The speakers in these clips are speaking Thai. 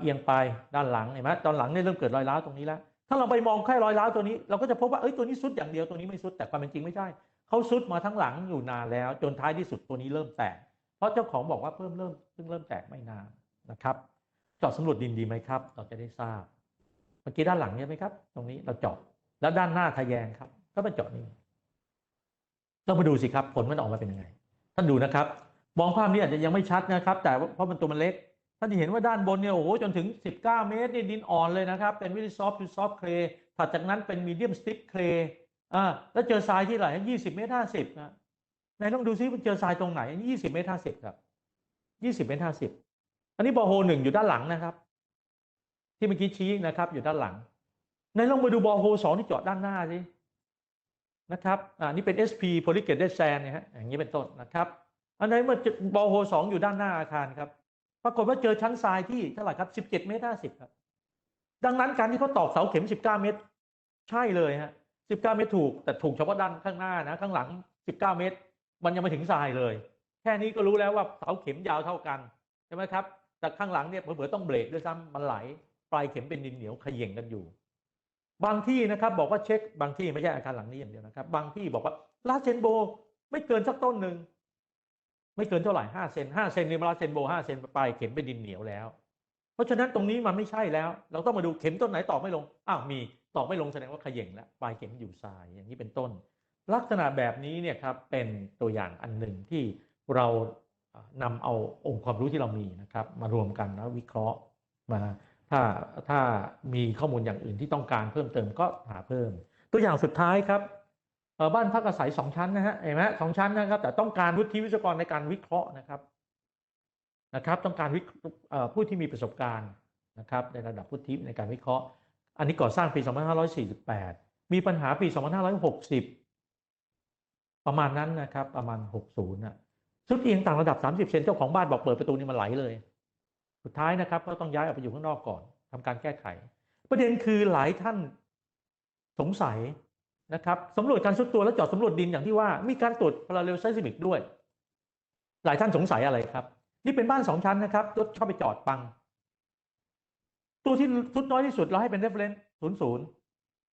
เอียงไปด้านหลังเห็นไหมตอนหลังเนี่ยเริ่มเกิดรอยร้าวตรงนี้แล้ว ถ้าเราไปมองแค่รอยร้าวตัวนี้ เราก็จะพบว่าเอ้ยตัวนี้ซุดอย่างเดียวตัวนี้ไม่ซุดแต่ความเป็นจริงไม่ใช่เขาซุดมาทั้งหลังอยู่นานแล้ว จนท้ายที่สุดตัวนี้เริ่มแตก เพราะเจ้าของบอกว่าเพิ่มเริ่มเพิ่งเริ่มแตกไม่นานนะครับเจาะสำรวจดินดีไหมครับ เราจะได้ทราบเมื่อกี้ด้านหลังใช่ไหมครับ ตรงนี้เราเจาะแล้วด้านหน้าทะแยงครับ ก็มาเจาะนี่เรามาดูสิครับ ผลมันออกมาเป็นยังไง ท่านดูนะครับ มองภาพนี้อาจจะยังไม่ชัดนะครับ แต่ว่าเพราะมันตัวมันเล็ก ท่านจะเห็นว่าด้านบนเนี่ยโอ้โหจนถึง 19 เมตรนี่ดินอ่อนเลยนะครับ เป็นวิล y ซอฟต์ทูซอฟต์เคลถัดจากนั้นเป็นมีเดียมสติ๊กเคลอ่าแล้วเจอทรายที่ไหน20เมตร50นะไหนลองดูซิมันเจอทรายตรงไหน20เมตร50ครับ20เมตร50อันนี้บอโฮหนึ่งอยู่ด้านหลังนะครับ ที่เมื่อกี้ชี้นะครับ อยู่ด้านหลังไหนลองมาดูบอโฮสองที่เจาะด้านหน้าสินะครับอ่านี่เป็น SP Polygated Sand เนี่ยฮะอย่างนี้เป็นต้นนะครับ อันไหนเมื่อบอโฮสองอยู่ด้านหน้าอาคารครับ ปรากฏว่าเจอชั้นทรายที่เท่าไหร่ครับ 17 เมตร 50 ครับ ดังนั้นการที่เขาตอกเสาเข็ม 19 เมตร ใช่เลยฮะ 19 เมตรถูก แต่ถูกเฉพาะด้านข้างหน้านะ ข้างหลัง 19 เมตร มันยังไม่ถึงทรายเลย แค่นี้ก็รู้แล้วว่าเสาเข็มยาวเท่ากันใช่ไหมครับ แต่ข้างหลังเนี่ยเผื่อต้องเบรกด้วยซ้ำมันไหล ปลายเข็มเป็นดินเหนียวเขย่งกันอยู่ บางที่นะครับบอกว่าเช็ค บางที่ไม่ใช่อาคารหลังนี้อย่างเดียวนะครับ บางที่บอกว่าลาเซนโบ ไม่เกินสักต้นหนึ่ง ไม่เกินเท่าไหร่ห้าเซนห้าเซนนี่มาลาเซนโบห้าเซนปลายเข็มเป็นดินเหนียวแล้ว เพราะฉะนั้นตรงนี้มันไม่ใช่แล้ว เราต้องมาดูเข็มต้นไหนตอกไม่ลงอ้าวมีตอกไม่ลงแสดงว่าขย่งแล้วปลายเข็มอยู่ทรายอย่างนี้เป็นต้น ลักษณะแบบนี้เนี่ยครับเป็นตัวอย่างอันหนึ่งที่เรานำเอาองค์ความรู้ที่เรามีนะครับ มารวมกันแล้ววิเคราะห์มาถ้าถ้ามีข้อมูลอย่างอื่นที่ต้องการเพิ่มเติมก็หาเพิ่ม ตัวอย่างสุดท้ายครับ บ้านพักอาศัยสองชั้นนะฮะเห็นไหมสองชั้นนะครับ แต่ต้องการวุฒิวิศวกรในการวิเคราะห์นะครับนะครับ ต้องการวิผู้ที่มีประสบการณ์นะครับ ในระดับวุฒิในการวิเคราะห์ อันนี้ก่อสร้างปี 2548 มีปัญหาปี 2560 ประมาณนั้นนะครับ ประมาณ 60นะสุดเอียงต่างระดับ 30 เซนเจ้าของบ้านบอกเปิดประตูนี่มันไหลเลย สุดท้ายนะครับ ก็ต้องย้ายออกไปอยู่ข้างนอกก่อนทำการแก้ไข ประเด็นคือหลายท่านสงสัย นะครับสำรวจการซุดตัวและเจาะสำรวจดินอย่างที่ว่ามีการตรวจพาราเรลไซซิมิกด้วย หลายท่านสงสัยอะไรครับ นี่เป็นบ้านสองชั้นนะครับรถเข้าไปจอดปัง ตัวที่สุดน้อยที่สุดเราให้เป็น reference ศูนย์ศูนย์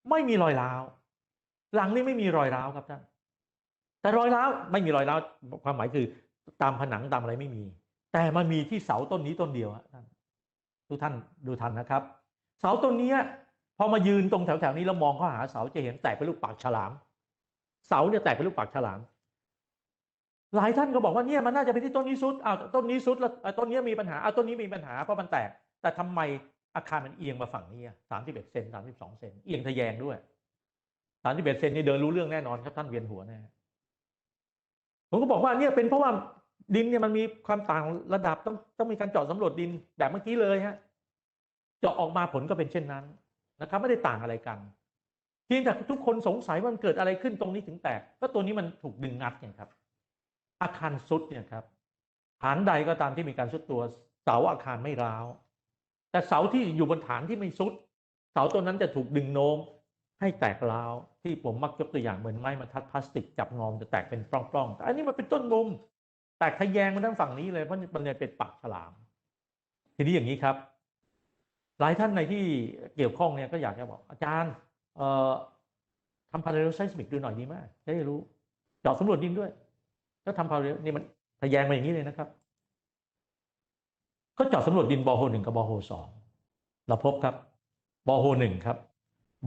ไม่มีรอยร้าว หลังนี้ไม่มีรอยร้าวครับท่านแต่รอยร้าวไม่มีรอยร้าวความหมายคือตามผนังตามอะไรไม่มี แต่มันมีที่เสาต้นนี้ต้นเดียวท่านทุกท่านดูทันนะครับ เสาต้นนี้ พอมายืนตรงแถวๆนี้แล้วมองเข้าหาเสาจะเห็นแตกเป็นลูกปากฉลาม เสาเนี่ยแตกเป็นลูกปากฉลาม หลายท่านก็บอกว่าเนี่ยมันน่าจะเป็นที่ต้นนี้สุดอ้าวต้นนี้สุดแล้วต้นนี้มีปัญหาอ้าวต้นนี้มีปัญหาเพราะมันแตก แต่ทำไมอาคารมันเอียงมาฝั่งนี้สามสิบเอ็ดเซนสามสิบสองเซนเอียงทะแยงด้วยสามสิบเอ็ดเซนนี่เดินรู้เรื่องแน่นอนครับท่านเวียนหัวแน่ผมก็บอกว่าเนี่ยเป็นเพราะว่าดินเนี่ยมันมีความต่างระดับต้องต้องมีการเจาะสำรวจดินแบบเมื่อกี้เลยฮะเจาะออกมาผลก็เป็นเช่นนั้น นะครับไม่ได้ต่างอะไรกันเพียงแต่ทุกคนสงสัยว่ามันเกิดอะไรขึ้นตรงนี้ถึงแตก ก็ตัวนี้มันถูกดึงงัดเนี่ยครับ อาคารซุดเนี่ยครับฐานใดก็ตามที่มีการซุดตัวเสาอาคารไม่ร้าว แต่เสาที่อยู่บนฐานที่ไม่ซุด เสาตัวนั้นจะถูกดึงโน้ม ให้แตกร้าว ที่ผมมักยกตัวอย่างเหมือนไม้บรรทัดพลาสติกจับงอมจะแตกเป็นปล้องๆแต่อันนี้มันเป็นต้นมุมแตกทะแยงมาทั้งฝั่งนี้เลยเพราะมันเนี่ยเป็นปากฉลาม ทีนี้อย่างนี้ครับ หลายท่านในที่เกี่ยวข้องเนี่ยก็อยากจะบอกอาจารย์เอ่อทำพาราเรลไซสมิกดูหน่อยดีไหมจะได้รู้เจาะสำรวจดินด้วย แล้วทำพาราเรลนี่มันทะแยงมาอย่างนี้เลยนะครับก็เจาะสำรวจดินบอโฮหนึ่งกับบอโฮสองเราพบครับบอโฮหนึ่งครับ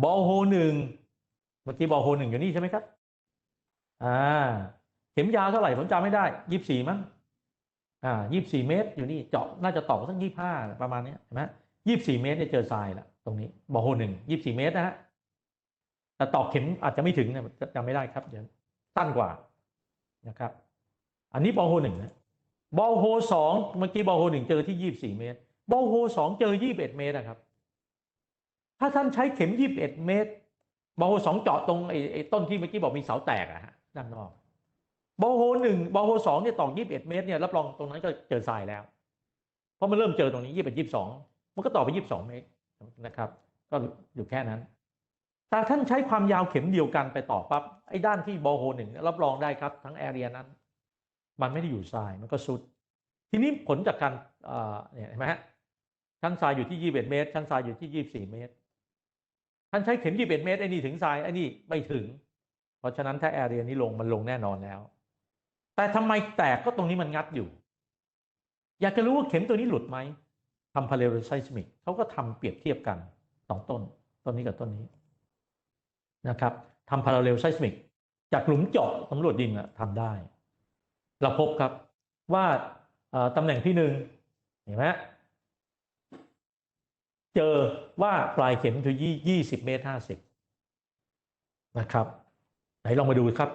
บอโฮหนึ่งเมื่อกี้บอโฮหนึ่งอยู่นี่ใช่ไหมครับ อ่า เข็มยาวเท่าไหร่ผมจำไม่ได้ยี่สี่มั้งอ่ายี่สี่เมตรอยู่นี่เจาะน่าจะต่อสักยี่ห้าประมาณนี้เห็นไหม ยี่สี่เมตรเนี่ยเจอทรายละตรงนี้บอโฮหนึ่งยี่สี่เมตรนะฮะแต่ตอกเข็มอาจจะไม่ถึงนะจำไม่ได้ครับเดี๋ยวสั้นกว่านะครับ อันนี้บอโฮหนึ่งนะบอลโฮสองเมื่อกี้บอลโฮหนึ่งเจอที่ยี่สี่เมตรบอลโฮสองเจอยี่บเอ็ดเมตรนะครับ ถ้าท่านใช้เข็มยี่บเอ็ดเมตรบอลโฮสองเจาะตรงไอ้ต้นที่เมื่อกี้บอกมีเสาแตกอะฮะด้านนอกบอลโฮหนึ่งบอลโฮสองเนี่ยตอกยี่สิบเอ็ดเมตรเนี่ยรับรองตรงนั้นก็เจอทรายแล้ว เพราะมันเริ่มเจอตรงนี้ยี่สิบยี่สิบสอง มันก็ต่อไปยี่สิบสองเมตรนะครับ ก็อยู่แค่นั้นแต่ท่านใช้ความยาวเข็มเดียวกันไปต่อปั๊บไอ้ด้านที่บอลโฮหนึ่งรับรองได้ครับ ทั้งแอเรียนั้น มันไม่ได้อยู่ทรายมันก็สุด ทีนี้ผลจากการเนี่ยเห็นไหมฮะชั้นทรายอยู่ที่ 21 เมตร ชั้นทรายอยู่ที่ 24 เมตร ท่านใช้เข็ม 21 เมตรไอ้นี่ถึงทรายไอ้นี่ไม่ถึง เพราะฉะนั้นถ้าแอเรียนี้ลงมันลงแน่นอนแล้ว แต่ทำไมแตกก็ตรงนี้มันงัดอยู่ อยากจะรู้ว่าเข็มตัวนี้หลุดไหม ทำพาเลโรไซสมิกเขาก็ทำเปรียบเทียบกันสองต้น ต้นนี้กับต้นนี้นะครับทำพาราเรลไซสมิกจากหลุมเจาะสำรวจดินอะทำได้ เราพบครับว่าตำแหน่งที่หนึ่งเห็นไหมเจอว่าปลายเข็มคือยี่ยี่สิบเมตรห้าสิบนะครับ ไหนลองมาดูครับ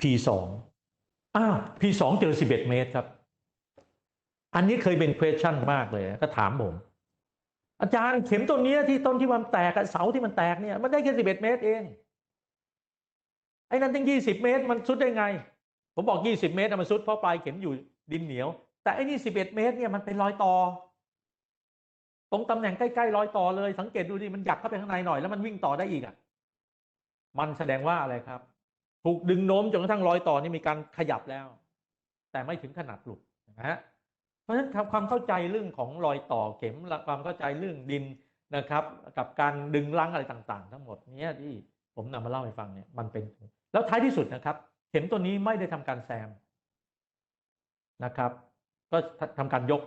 P2 อ้าว P2 เจอ11เมตรครับ อันนี้เคยเป็น question มากเลยก็ถามผม อาจารย์เข็มต้นนี้ที่ต้นที่มันแตกเสาที่มันแตกเนี่ย มันได้แค่สิบเอ็ดเมตรเอง ไอ้นั่นตั้งยี่สิบเมตรมันสุดได้ไง ผมบอกยี่สิบเมตรอะมันสุดเพราะปลายเข็มอยู่ดินเหนียว แต่ไอ้นี่สิบเอ็ดเมตรเนี่ยมันเป็นรอยต่อ ตรงตำแหน่งใกล้ๆรอยต่อเลย สังเกตดูดิมันหยักเข้าไปข้างในหน่อยแล้วมันวิ่งต่อได้อีกอะมันแสดงว่าอะไรครับ ถูกดึงโน้มจนกระทั่งรอยต่อนี่มีการขยับแล้ว แต่ไม่ถึงขนาดหลุดนะฮะ ราะฉะนั้นความเข้าใจเรื่องของรอยต่อเข็มความเข้าใจเรื่องดินนะครับ กับการดึงรั้งอะไรต่างๆ ทั้งหมดเนี้ยที่ผมนำมาเล่าให้ฟังเนี่ยมันเป็น แล้วท้ายที่สุดนะครับ เข็มตัวนี้ไม่ได้ทำการแซมนะครับ ก็ทำการยก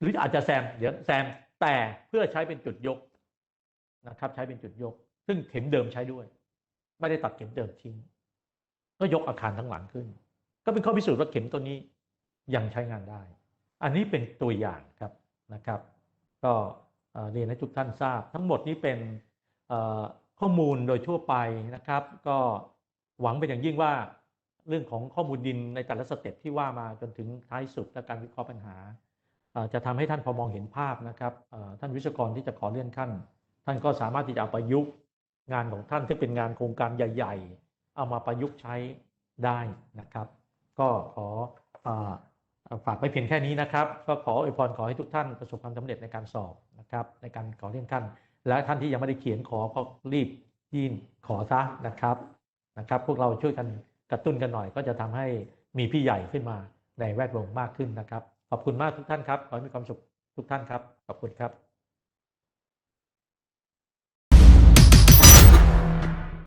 หรืออาจจะแซมเดี๋ยวแซมแต่เพื่อใช้เป็นจุดยกนะครับ ใช้เป็นจุดยก ซึ่งเข็มเดิมใช้ด้วย ไม่ได้ตัดเข็มเดิมทิ้ง ก็ยกอาคารทั้งหลังขึ้น ก็เป็นข้อพิสูจน์ว่าเข็มตัวนี้ ยังใช้งานได้ อันนี้เป็นตัวอย่างครับนะครับ ก็เรียนให้ทุกท่านทราบ ทั้งหมดนี้เป็นข้อมูลโดยทั่วไปนะครับ ก็หวังเป็นอย่างยิ่งว่าเรื่องของข้อมูลดินในแต่ละสเต็ปที่ว่ามาจนถึงท้ายสุดและการวิเคราะห์ปัญหา จะทำให้ท่านพอมองเห็นภาพนะครับท่านวิศวกรที่จะขอเลื่อนขั้น ท่านก็สามารถที่จะเอาประยุกต์งานของท่านที่เป็นงานโครงการใหญ่ ๆ เอามาประยุกต์ใช้ได้นะครับ ก็ขออ ฝากไปเพียงแค่นี้นะครับ ก็ขออวยพรขอให้ทุกท่านประสบความสำเร็จในการสอบนะครับ ในการขอเลื่อนขั้น และท่านที่ยังไม่ได้เขียนขอก็รีบยื่นขอซะนะครับนะครับ พวกเราช่วยกันกระตุ้นกันหน่อย ก็จะทำให้มีพี่ใหญ่ขึ้นมาในแวดวงมากขึ้นนะครับ ขอบคุณมากทุกท่านครับ ขอให้มีความสุขทุกท่านครับ ขอบคุณครับ